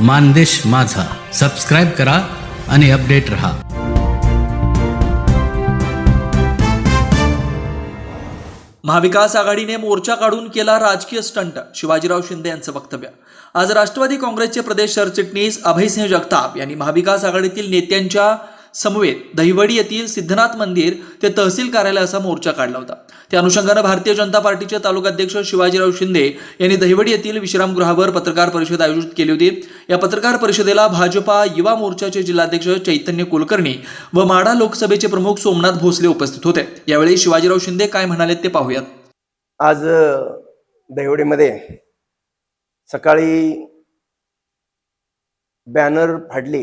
मानदेश माझा. सबस्क्राईब करा आणि अपडेट रहा. महाविकास आघाडीने मोर्चा काढून केला राजकीय स्टंट शिवाजीराव शिंदे यांचं वक्तव्य. आज राष्ट्रवादी काँग्रेसचे प्रदेश सरचिटणीस अभयसिंह जगताप यांनी महाविकास आघाडीतील नेत्यांच्या समवेत दहिवडी येथील सिद्धनाथ मंदिर ते तहसील कार्यालयाचा मोर्चा काढला होता. त्या अनुषंगानं भारतीय जनता पार्टीचे तालुकाध्यक्ष शिवाजीराव शिंदे यांनी दहिवडी येथील विश्रामगृहावर पत्रकार परिषद आयोजित केली होती. या पत्रकार परिषदेला भाजपा युवा मोर्चाचे जिल्हाध्यक्ष चैतन्य कुलकर्णी व माढा लोकसभेचे प्रमुख सोमनाथ भोसले उपस्थित होते. यावेळी शिवाजीराव शिंदे काय म्हणाले ते पाहूयात आज दहिवडीमध्ये सकाळी बॅनर फाडले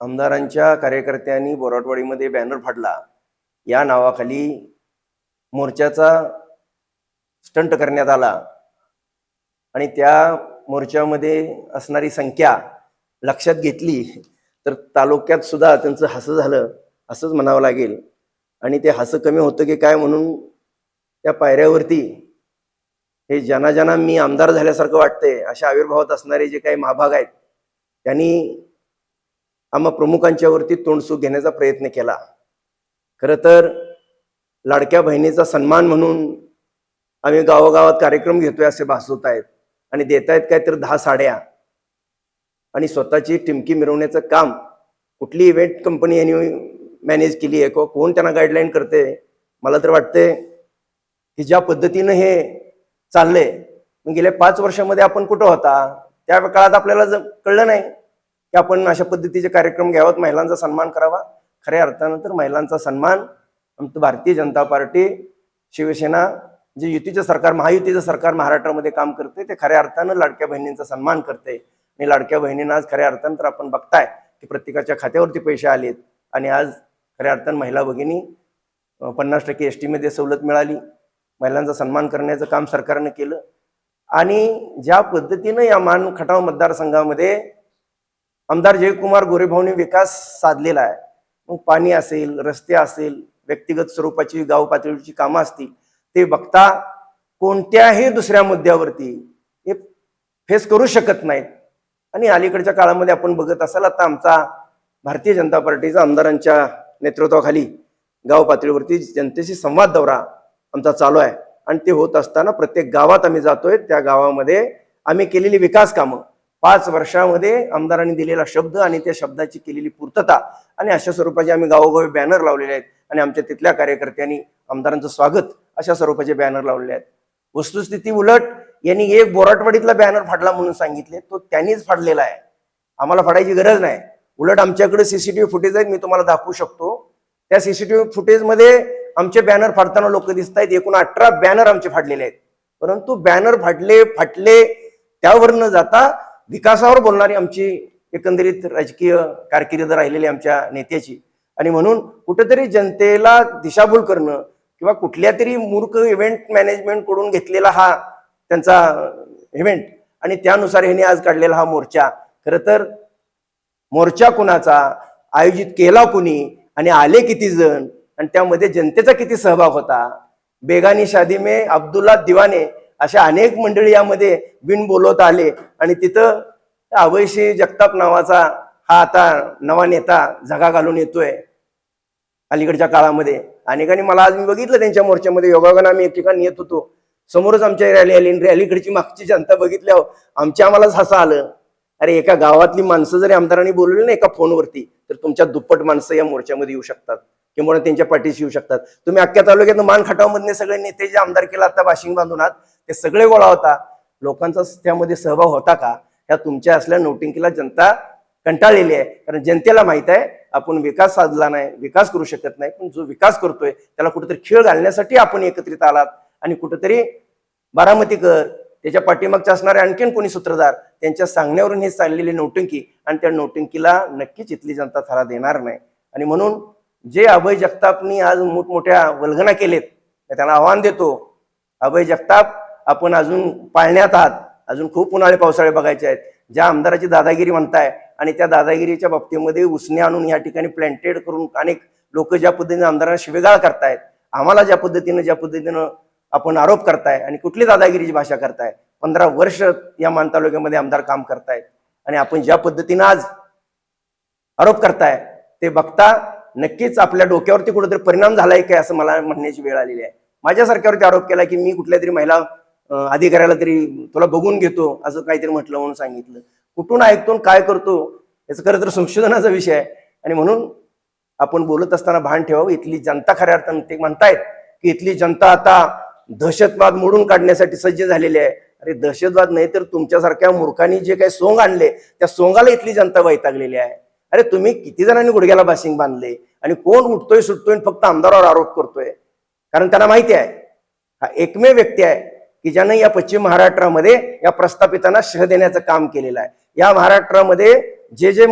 आमदारांच्या कार्यकर्त्यांनी बोराटवाडीमध्ये बॅनर फाडला. या नावाखाली मोर्चाचा स्टंट करण्यात आला. आणि त्या मोर्चामध्ये असणारी संख्या लक्षात घेतली तर तालुक्यात सुद्धा त्यांचं हसं झालं असंच म्हणावं लागेल. आणि ते हसं कमी होतं की काय म्हणून त्या पायऱ्यावरती हे ज्यांना ज्यांना मी आमदार झाल्यासारखं वाटतंय अशा आविर्भावात असणारे जे काही महाभाग आहेत त्यांनी आम्हा प्रमुखांच्यावरती तोंडसूक घेण्याचा प्रयत्न केला. खरं तर लाडक्या बहिणीचा सन्मान म्हणून आम्ही गावागावात कार्यक्रम घेतोय असे भासवत आहेत आणि देत आहेत काय तर दहा साड्या. आणि स्वतःची टिमकी मिरवण्याचं काम कुठली इव्हेंट कंपनी यांनी मॅनेज केली आहे किंवा कोण त्यांना गाईडलाईन करते मला तर वाटतंय की ज्या पद्धतीनं हे चाललंय गेल्या पाच वर्षामध्ये आपण कुठं होता? त्या काळात आपल्याला कळलं नाही की आपण अशा पद्धतीचे कार्यक्रम घ्यावात. महिलांचा सन्मान करावा. खऱ्या अर्थानं तर महिलांचा सन्मान आमचं भारतीय जनता पार्टी शिवसेना जे युतीचं सरकार महायुतीचं सरकार महाराष्ट्रामध्ये काम करते ते खऱ्या अर्थानं लाडक्या बहिणींचा सन्मान करते. आणि लाडक्या बहिणींना आज खऱ्या अर्थानं तर आपण बघताय की प्रत्येकाच्या खात्यावरती पैसे आलेत. आणि आज खऱ्या अर्थानं महिला भगिनी पन्नास टक्के एस टीमध्ये सवलत मिळाली. महिलांचा सन्मान करण्याचं काम सरकारनं केलं. आणि ज्या पद्धतीनं या मान खटाव मतदारसंघामध्ये आमदार जयकुमार गोरेभाऊने विकास साधलेला आहे. मग पाणी असेल रस्ते असेल व्यक्तिगत स्वरूपाची गाव पातळीची कामं असतील ते बघता कोणत्याही दुसऱ्या मुद्द्यावरती हे फेस करू शकत नाहीत. आणि अलीकडच्या काळामध्ये आपण बघत असाल आता आमचा भारतीय जनता पार्टीचा आमदारांच्या नेतृत्वाखाली गाव पातळीवरती जनतेशी संवाद दौरा आमचा चालू आहे. आणि ते होत असताना प्रत्येक गावात आम्ही जातोय. त्या गावामध्ये आम्ही केलेली विकास कामं. पाच वर्षामध्ये आमदारांनी दिलेला शब्द आणि त्या शब्दाची केलेली पूर्तता आणि अशा स्वरूपाचे आम्ही गावोगावी बॅनर लावलेले आहेत आणि आमच्या तिथल्या कार्यकर्त्यांनी आमदारांचं स्वागत अशा स्वरूपाचे बॅनर लावलेले आहेत. वस्तुस्थिती उलट यांनी एक बोराटवाडीतला बॅनर फाडला म्हणून सांगितले तो त्यांनीच फाडलेला आहे. आम्हाला फाडायची गरज नाही. उलट आमच्याकडे सीसीटीव्ही फुटेज आहेत मी तुम्हाला दाखवू शकतो. त्या सीसीटीव्ही फुटेजमध्ये आमचे बॅनर फाडताना लोक दिसत आहेत एकूण अठरा बॅनर आमचे फाडलेले आहेत. परंतु बॅनर फाडले फाटले त्यावर न जाता विकासावर बोलणारी आमची एकंदरीत राजकीय कारकिर्द राहिलेली आमच्या नेत्याची. आणि म्हणून कुठेतरी जनतेला दिशाभूल करणं किंवा कुठल्या तरी मूर्ख इव्हेंट मॅनेजमेंटकडून घेतलेला हा त्यांचा इव्हेंट आणि त्यानुसार ह्यांनी आज काढलेला हा मोर्चा. खरं तर मोर्चा कुणाचा? आयोजित केला कुणी? आणि आले किती जण? आणि त्यामध्ये जनतेचा किती सहभाग होता? बेगानी शादी में अब्दुल्ला दिवाने अशा अनेक मंडळी यामध्ये बिन बोलवता आले. आणि तिथं अभयशी जगताप नावाचा हा आता नवा नेता झगा घालून येतोय. अलीकडच्या काळामध्ये. अनेकांनी मला आज मी बघितलं त्यांच्या मोर्चामध्ये योगायोगानं आम्ही एक ठिकाणी येत होतो. समोरच आमच्या रॅली आली आणि रॅलीकडची मागची जनता बघितल्यावर आमच्या आम्हालाच हसा आलं. अरे एका गावातली माणसं जरी आमदारांनी बोलवली ना एका फोनवरती तर तुमच्या दुप्पट माणसं या मोर्चामध्ये येऊ शकतात. किंवा त्यांच्या पाठीशी येऊ शकतात. तुम्ही अख्ख्या तालुक्यात मान खटावमधले सगळे नेते जे आमदार केला आता बाशिंग बांधून आहात ते सगळे गोळा होता. लोकांचा त्यामध्ये सहभाग होता का? ह्या तुमच्या असल्या नोटिंकीला जनता कंटाळलेली आहे. कारण जनतेला माहीत आहे आपण विकास साधला नाही विकास करू शकत नाही. पण जो विकास करतोय त्याला कुठेतरी खेळ घालण्यासाठी आपण एकत्रित आलात. आणि कुठेतरी बारामतीकर त्याच्या पाठीमागच्या असणारे आणखीन कोणी सूत्रधार त्यांच्या सांगण्यावरून हे चाललेली नौटंकी आणि त्या नौटंकीला नक्कीच इथली जनता थारा देणार नाही. आणि म्हणून जे अभय जगतापनी आज मोठमोठ्या वल्गना केलेत त्यांना आव्हान देतो. अभय जगताप आपण अजून पाळण्यात आहात. अजून खूप उन्हाळे पावसाळे बघायचे आहेत. ज्या आमदाराची दादागिरी म्हणताय आणि त्या दादागिरीच्या बाबतीमध्ये उसने आणून या ठिकाणी प्लॅन्टेड करून अनेक लोक ज्या पद्धतीने आमदारांना शिवेगाळ करतायत आम्हाला ज्या पद्धतीनं ज्या पद्धतीनं आपण आरोप करताय आणि कुठली दादागिरीची भाषा करताय पंधरा वर्ष या मान तालुक्यामध्ये आमदार काम करतायत आणि आपण ज्या पद्धतीनं आज आरोप करताय ते बघता नक्कीच आपल्या डोक्यावरती कुठेतरी परिणाम झालाय काय असं मला म्हणण्याची वेळ आलेली आहे. माझ्यासारख्यावरती आरोप केला की मी कुठल्या तरी महिला अधिकाऱ्याला तरी तुला बघून घेतो असं काहीतरी म्हटलं म्हणून सांगितलं. कुठून ऐकतो आणि काय करतो याचं खरं तर संशोधनाचा विषय आहे. आणि म्हणून आपण बोलत असताना भान ठेवावं इथली जनता खऱ्या अर्थानं ते म्हणतायत की इथली जनता आता दहशतवाद मोडून काढण्यासाठी सज्ज झालेली आहे. अरे दहशतवाद नाही तर तुमच्यासारख्या मूर्खांनी जे काही सोंग आणले त्या सोंगाला इथली जनता वैतागलेली आहे. अरे तुम्ही किती जणांनी गुडघ्याला बाशिंग बांधले आणि कोण उठतोय सुटतोय आणि फक्त आमदारावर आरोप करतोय? कारण त्यांना माहिती आहे हा एकमेव व्यक्ती आहे. की ज्यानं या पश्चिम महाराष्ट्रामध्ये या प्रस्थापितांना शह देण्याचं काम केलेलं आहे. या महाराष्ट्रामध्ये जे जे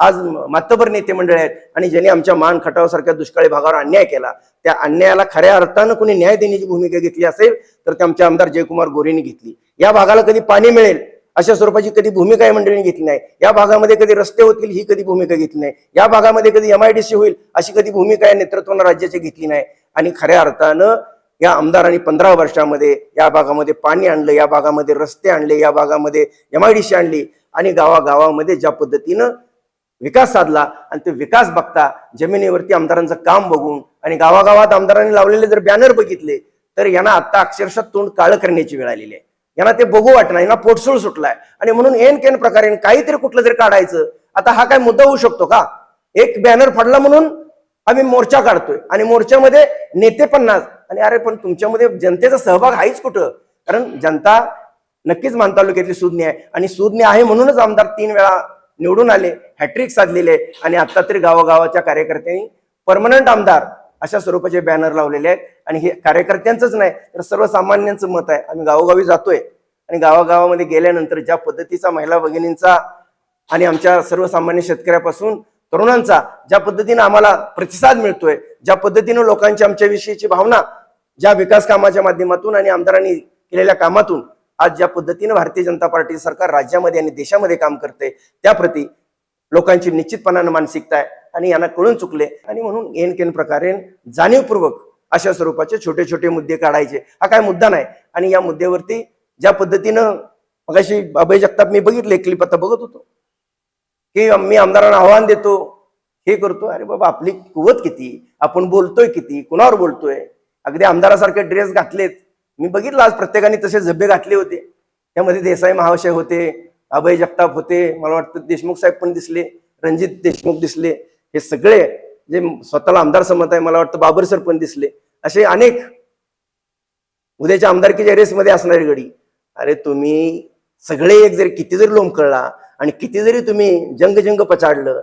आज मातबर नेते मंडळ आहेत आणि ज्यांनी आमच्या मान खटावसारख्या दुष्काळी भागावर अन्याय केला त्या अन्यायाला खऱ्या अर्थानं कोणी न्याय देण्याची भूमिका घेतली असेल तर ते आमचे आमदार जयकुमार गोरेंनी घेतली. या भागाला कधी पाणी मिळेल अशा स्वरूपाची कधी भूमिका या मंडळीने घेतली नाही. या भागामध्ये कधी रस्ते होतील ही कधी भूमिका घेतली नाही. या भागामध्ये कधी एमआयडीसी होईल अशी कधी भूमिका या नेतृत्वानं राज्याची घेतली नाही. आणि खऱ्या अर्थानं या आमदारांनी पंधरा वर्षामध्ये या भागामध्ये पाणी आणलं या भागामध्ये रस्ते आणले या भागामध्ये एमआयडीसी आणली आणि गावागावामध्ये ज्या पद्धतीनं विकास साधला आणि ते विकास बघता जमिनीवरती आमदारांचं काम बघून आणि गावागावात आमदारांनी लावलेले जर बॅनर बघितले तर यांना आता अक्षरशः तोंड काळं करण्याची वेळ आलेली आहे. यांना ते बघू वाटणार यांना पोटसूळ सुटलाय. आणि म्हणून एन केन प्रकारे काहीतरी कुठलं तरी काढायचं आता हा काय मुद्दा होऊ शकतो का? एक बॅनर फाडला म्हणून आम्ही मोर्चा काढतोय आणि मोर्चामध्ये नेते पन्नास आणि अरे पण तुमच्यामध्ये जनतेचा सहभाग आहेच कुठं? कारण जनता नक्कीच मान तालुक्यातली सुज्ञ आहे. आणि सुज्ञ आहे म्हणूनच आमदार तीन वेळा निवडून आले हॅट्रिक साधलेले आहे आणि आता तरी गावागावाच्या कार्यकर्त्यांनी परमनंट आमदार अशा स्वरूपाचे बॅनर लावलेले आहेत. आणि हे कार्यकर्त्यांचंच नाही तर सर्वसामान्यांचं मत आहे. आम्ही गावोगावी जातोय. आणि गावागावामध्ये गेल्यानंतर ज्या पद्धतीचा महिला भगिनींचा आणि आमच्या सर्वसामान्य शेतकऱ्यापासून तरुणांचा ज्या पद्धतीनं आम्हाला प्रतिसाद मिळतोय ज्या पद्धतीनं लोकांची आमच्याविषयीची भावना ज्या विकास कामाच्या माध्यमातून आणि आमदारांनी केलेल्या कामातून आज ज्या पद्धतीनं भारतीय जनता पार्टी सरकार राज्यामध्ये आणि देशामध्ये काम करते त्याप्रती लोकांची निश्चितपणानं मानसिकता आहे आणि यांना कळून चुकले. आणि म्हणून एन केन प्रकारे जाणीवपूर्वक अशा स्वरूपाचे छोटे छोटे मुद्दे काढायचे. हा काय मुद्दा नाही. आणि या मुद्द्यावरती ज्या पद्धतीनं मगाशी अभय जगताप मी बघितले क्लिप आता बघत होतो. की मी आमदारांना आव्हान देतो हे करतो. अरे बाबा आपली कुवत किती? आपण बोलतोय किती? कुणावर बोलतोय? अगदी आमदारासारखे ड्रेस घातलेत. मी बघितलं आज प्रत्येकाने तसे झब्बे घातले होते. त्यामध्ये देसाई महाशय होते अभय जगताप होते मला वाटतं देशमुख साहेब पण दिसले रणजित देशमुख दिसले हे सगळे जे स्वतःला आमदार समजत आहे मला वाटतं बाबर सर पण दिसले. असे अनेक उद्याच्या आमदारकीच्या रेसमध्ये असणारी गडी. अरे तुम्ही सगळे एक जरी किती जरी लोंबकळला आणि किती जरी तुम्ही जंग जंग पचाडलं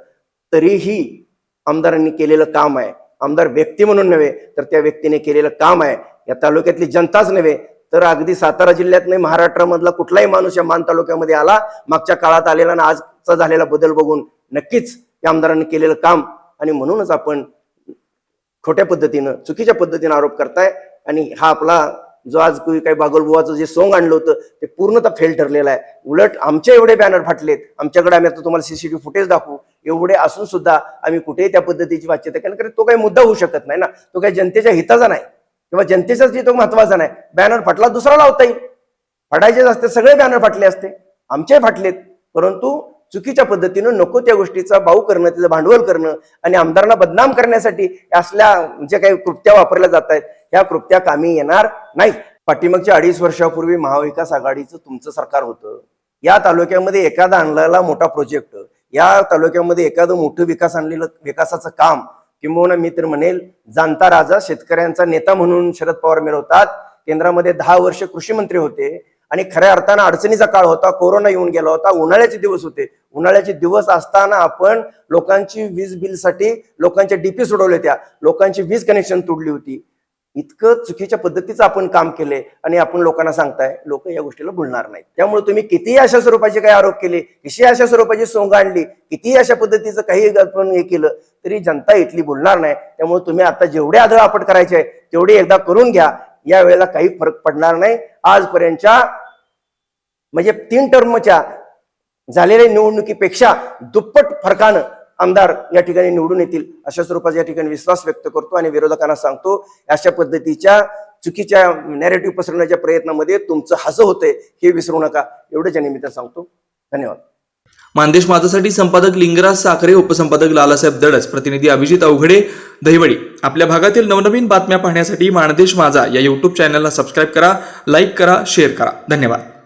तरीही आमदारांनी केलेलं काम आहे. आमदार व्यक्ती म्हणून नव्हे तर त्या व्यक्तीने केलेलं काम आहे. या तालुक्यातली जनताच नव्हे तर अगदी सातारा जिल्ह्यात नाही महाराष्ट्रामधला कुठलाही माणूस या मान तालुक्यामध्ये आला मागच्या काळात आलेला आणि आजचा झालेला बदल बघून नक्कीच या आमदारांनी केलेलं काम. आणि म्हणूनच आपण खोट्या पद्धतीनं चुकीच्या पद्धतीनं आरोप करताय. आणि हा आपला जो आज काही बागलबुवाचं जे सोंग आणलं होतं ते पूर्णतः फेल ठरलेलं आहे. उलट आमच्या एवढे बॅनर फाटलेत. आमच्याकडे आम्ही आता तुम्हाला सीसीटीव्ही फुटेज दाखवू. एवढे असून सुद्धा आम्ही कुठेही त्या पद्धतीची वाच्यता केली कारण तो काही मुद्दा होऊ शकत नाही ना. तो काही जनतेच्या हिताचा नाही. किंवा जनतेचाच तो महत्त्वाचा नाही. बॅनर फाटला दुसरा लावता येईल फाटायचेच असते सगळे बॅनर फाटले असते. आमचे फाटलेत. परंतु चुकीच्या पद्धतीनं नको त्या गोष्टीचा भाऊ करणं त्याचं भांडवल करणं आणि आमदारांना बदनाम करण्यासाठी असल्या जे काही कृत्या वापरल्या जात आहेत ह्या कृत्या कामी येणार नाही. पाठीमागच्या अडीच वर्षापूर्वी महाविकास आघाडीचं तुमचं सरकार होतं. या तालुक्यामध्ये एखादा आणलेला मोठा प्रोजेक्ट या तालुक्यामध्ये एखादं मोठं विकास आणलेलं विकासाचं काम किंबहुना मी तर म्हणेल जाणता राजा शेतकऱ्यांचा नेता म्हणून शरद पवार मिळवतात. केंद्रामध्ये दहा वर्ष कृषी मंत्री होते. आणि खऱ्या अर्थानं अडचणीचा काळ होता कोरोना येऊन गेला होता उन्हाळ्याचे दिवस होते. उन्हाळ्याचे दिवस असताना आपण लोकांची वीज बिलसाठी लोकांच्या डीपी सोडवल्या त्या लोकांची वीज कनेक्शन तोडली होती. इतकं चुकीच्या पद्धतीचं आपण काम केले आणि आपण लोकांना सांगताय लोक या गोष्टीला बोलणार नाहीत. त्यामुळे तुम्ही कितीही अशा स्वरूपाचे काही आरोप केले किती अशा स्वरूपाची सोंग आणली कितीही अशा पद्धतीचं काही आपण हे केलं तरी जनता इथली बोलणार नाही. त्यामुळे तुम्ही आता जेवढे आदळ आपट करायचे आहे तेवढे एकदा करून घ्या. या वेळेला काही फरक पडणार नाही. आजपर्यंतच्या म्हणजे तीन टर्मच्या झालेल्या निवडणुकीपेक्षा दुप्पट फरकानं आमदार या ठिकाणी निवडून येतील अशा स्वरूपाचा या ठिकाणी विश्वास व्यक्त करतो आणि विरोधकांना सांगतो अशा पद्धतीच्या चुकीच्या नॅरेटिव्ह पसरवण्याच्या प्रयत्नामध्ये तुमचं हसं होतंय हे विसरू नका. एवढंच या निमित्तानं सांगतो. धन्यवाद. मानदेश माझासाठी संपादक लिंगराज साखरे उपसंपादक लालासाहेब दडस प्रतिनिधी अभिजित अवघडे दहिवडी. आपल्या भागातील नवनवीन बातम्या पाहण्यासाठी मानदेश माझा या यूट्यूब चॅनलला सबस्क्राईब करा लाईक करा शेअर करा. धन्यवाद.